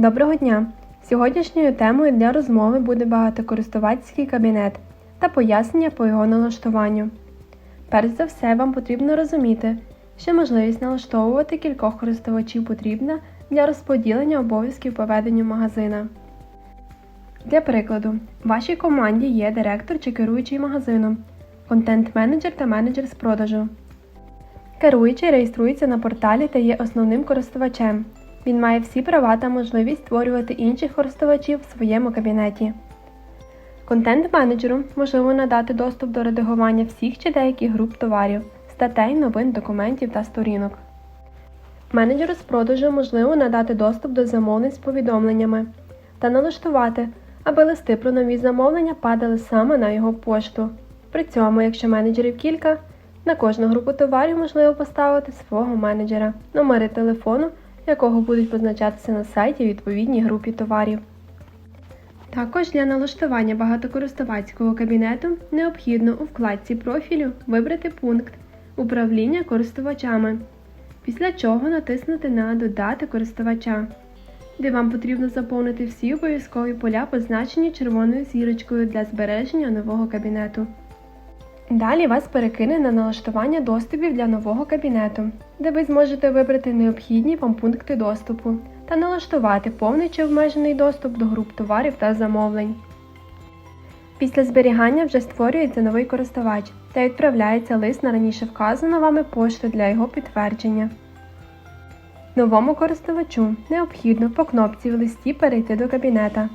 Доброго дня! Сьогоднішньою темою для розмови буде багатокористувацький кабінет та пояснення по його налаштуванню. Перш за все, вам потрібно розуміти, що можливість налаштовувати кількох користувачів потрібна для розподілення обов'язків по веденню магазина. Для прикладу, в вашій команді є директор чи керуючий магазином, контент-менеджер та менеджер з продажу. Керуючий реєструється на порталі та є основним користувачем. Він має всі права та можливість створювати інших користувачів в своєму кабінеті. Контент-менеджеру можливо надати доступ до редагування всіх чи деяких груп товарів, статей, новин, документів та сторінок. Менеджеру з продажу можливо надати доступ до замовлень з повідомленнями та налаштувати, аби листи про нові замовлення падали саме на його пошту. При цьому, якщо менеджерів кілька, на кожну групу товарів можливо поставити свого менеджера, номери телефону, якого будуть позначатися на сайті відповідній групі товарів. Також для налаштування багатокористувацького кабінету необхідно у вкладці профілю вибрати пункт Управління користувачами, після чого натиснути на Додати користувача, де вам потрібно заповнити всі обов'язкові поля, позначені червоною зірочкою для збереження нового кабінету. Далі вас перекине на налаштування доступів для нового кабінету, де ви зможете вибрати необхідні вам пункти доступу та налаштувати повний чи обмежений доступ до груп товарів та замовлень. Після зберігання вже створюється новий користувач та відправляється лист на раніше вказану вами пошту для його підтвердження. Новому користувачу необхідно по кнопці в листі перейти до кабінета,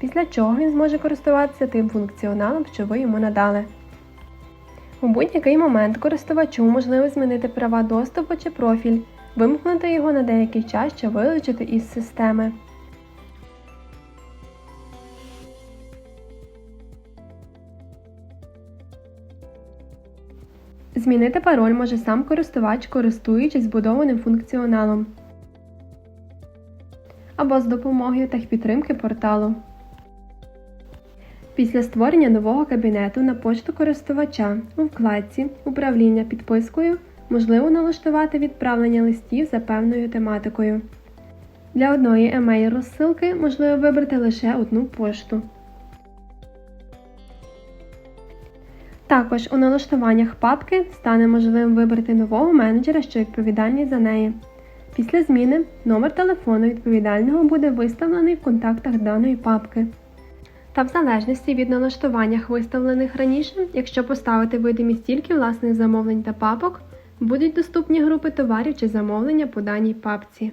після чого він зможе користуватися тим функціоналом, що ви йому надали. У будь-який момент користувачу можливо змінити права доступу чи профіль, вимкнути його на деякий час чи вилучити із системи. Змінити пароль може сам користувач, користуючись збудованим функціоналом або з допомогою техпідтримки порталу. Після створення нового кабінету на пошту користувача у вкладці Управління підпискою можливо налаштувати відправлення листів за певною тематикою. Для одної емейл розсилки можливо вибрати лише одну пошту. Також у налаштуваннях папки стане можливим вибрати нового менеджера, що відповідальний за неї. Після зміни номер телефону відповідального буде виставлений в контактах даної папки. Та в залежності від налаштуваннях виставлених раніше, якщо поставити видимість тільки власних замовлень та папок, будуть доступні групи товарів чи замовлення по даній папці.